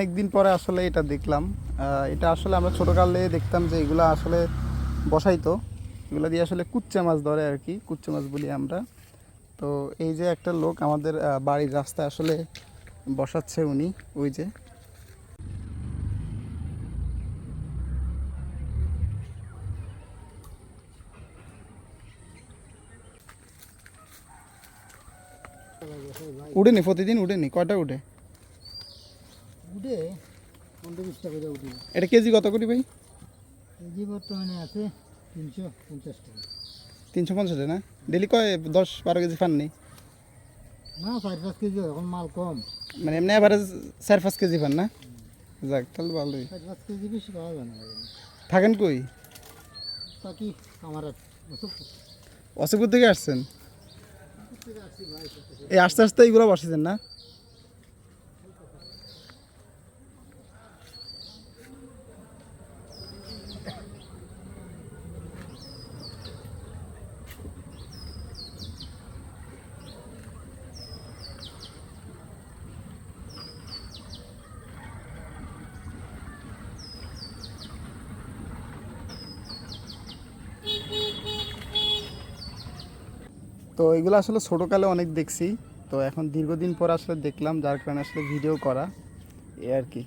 অনেকদিন পরে আসলে এটা দেখলাম। এটা আসলে আমরা ছোটোকালে দেখতাম যে এগুলো আসলে বসাইতো। এগুলো দিয়ে আসলে কুচ্চা মাছ ধরে আর কি, কুচ্চা মাছ বলি আমরা। তো এই যে একটা লোক আমাদের বাড়ির রাস্তায় আসলে বসাচ্ছে উনি, ওই যে। উঠেনি, প্রতিদিন উঠেনি, কয়টা উঠে? উঠে টাকা করে উঠে এটা কেজি কত করি ভাই? কেজি বর্তমানে আছে তিনশো পঞ্চাশ টাকা। তিনশো পঞ্চাশ না? ডেলি কয় দশ বারো কেজি পাননি না চার পাঁচ কেজি এখন মাল কম। মানে এমনি অ্যাভারেজ চার পাঁচ কেজি পান না? যাক তাহলে ভালোই চার পাঁচ কেজি বেশি পাওয়া যায় না থাকেন কই? বাকি আমার ওসব থেকে আসছেন? এই আস্তে আস্তে এইগুলো বসেছেন না? তো এগুলো আসলে ছোটোকালে অনেক দেখছি। তো এখন দীর্ঘদিন পর আসলে দেখলাম, যার কারণে আসলে ভিডিও করা। এ আর কি।